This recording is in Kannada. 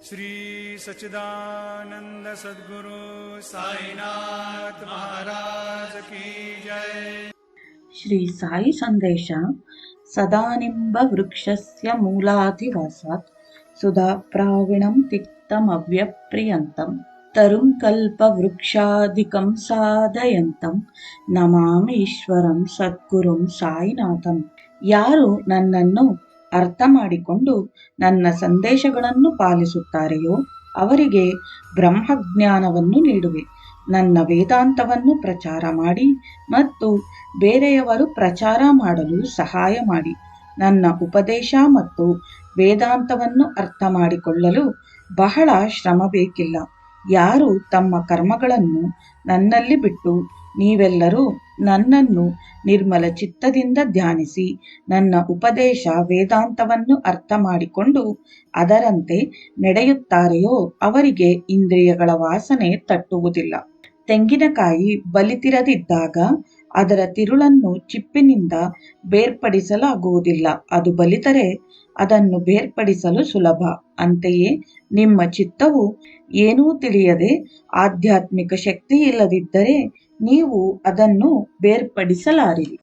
श्री सच्चिदानंद सद्गुरु साईनाथ महाराज की जय ಶ್ರೀ ಸಾಯಿ ಸಂದೇಶ ಸದಾನಿಂಬ ವೃಕ್ಷಸ್ಯ ಮೂಲಾಧಿವಾಸಾತ್ ಸುಧಾಪ್ರಾವಿಣಂ ತಿಕ್ತಮವ್ಯಪ್ರಿಯಂತಂ ತರುಂ ಕಲ್ಪವೃಕ್ಷಾಧಿಕಂ ಸಾಧಯಂತಂ ನಮಾಮಿ ಈಶ್ವರಂ ಸದ್ಗುರುಂ ಸಾಯಿನಾಥಂ ಯಾರು ನನ್ನನ್ನು ಅರ್ಥ ಮಾಡಿಕೊಂಡು ನನ್ನ ಸಂದೇಶಗಳನ್ನು ಪಾಲಿಸುತ್ತಾರೆಯೋ ಅವರಿಗೆ ಬ್ರಹ್ಮಜ್ಞಾನವನ್ನು ನೀಡುವೆ. ನನ್ನ ವೇದಾಂತವನ್ನು ಪ್ರಚಾರ ಮಾಡಿ ಮತ್ತು ಬೇರೆಯವರು ಪ್ರಚಾರ ಮಾಡಲು ಸಹಾಯ ಮಾಡಿ. ನನ್ನ ಉಪದೇಶ ಮತ್ತು ವೇದಾಂತವನ್ನು ಅರ್ಥ ಮಾಡಿಕೊಳ್ಳಲು ಬಹಳ ಶ್ರಮ ಬೇಕಿಲ್ಲ. ಯಾರು ತಮ್ಮ ಕರ್ಮಗಳನ್ನು ನನ್ನಲ್ಲಿ ಬಿಟ್ಟು ನೀವೆಲ್ಲರೂ ನನ್ನನ್ನು ನಿರ್ಮಲ ಚಿತ್ತದಿಂದ ಧ್ಯಾನಿಸಿ ನನ್ನ ಉಪದೇಶ ವೇದಾಂತವನ್ನು ಅರ್ಥ ಮಾಡಿಕೊಂಡು ಅದರಂತೆ ನಡೆಯುತ್ತಾರೆಯೋ ಅವರಿಗೆ ಇಂದ್ರಿಯಗಳ ವಾಸನೆ ತಟ್ಟುವುದಿಲ್ಲ. ತೆಂಗಿನಕಾಯಿ ಬಲಿತಿರದಿದ್ದಾಗ ಅದರ ತಿರುಳನ್ನು ಚಿಪ್ಪಿನಿಂದ ಬೇರ್ಪಡಿಸಲಾಗುವುದಿಲ್ಲ. ಅದು ಬಲಿತರೆ ಅದನ್ನು ಬೇರ್ಪಡಿಸಲು ಸುಲಭ. ಅಂತೆಯೇ ನಿಮ್ಮ ಚಿತ್ತವು ಏನೂ ತಿಳಿಯದೆ ಆಧ್ಯಾತ್ಮಿಕ ಶಕ್ತಿ ಇಲ್ಲದಿದ್ದರೆ ನೀವು ಅದನ್ನು ಬೇರ್ಪಡಿಸಲಾರಿರಿ.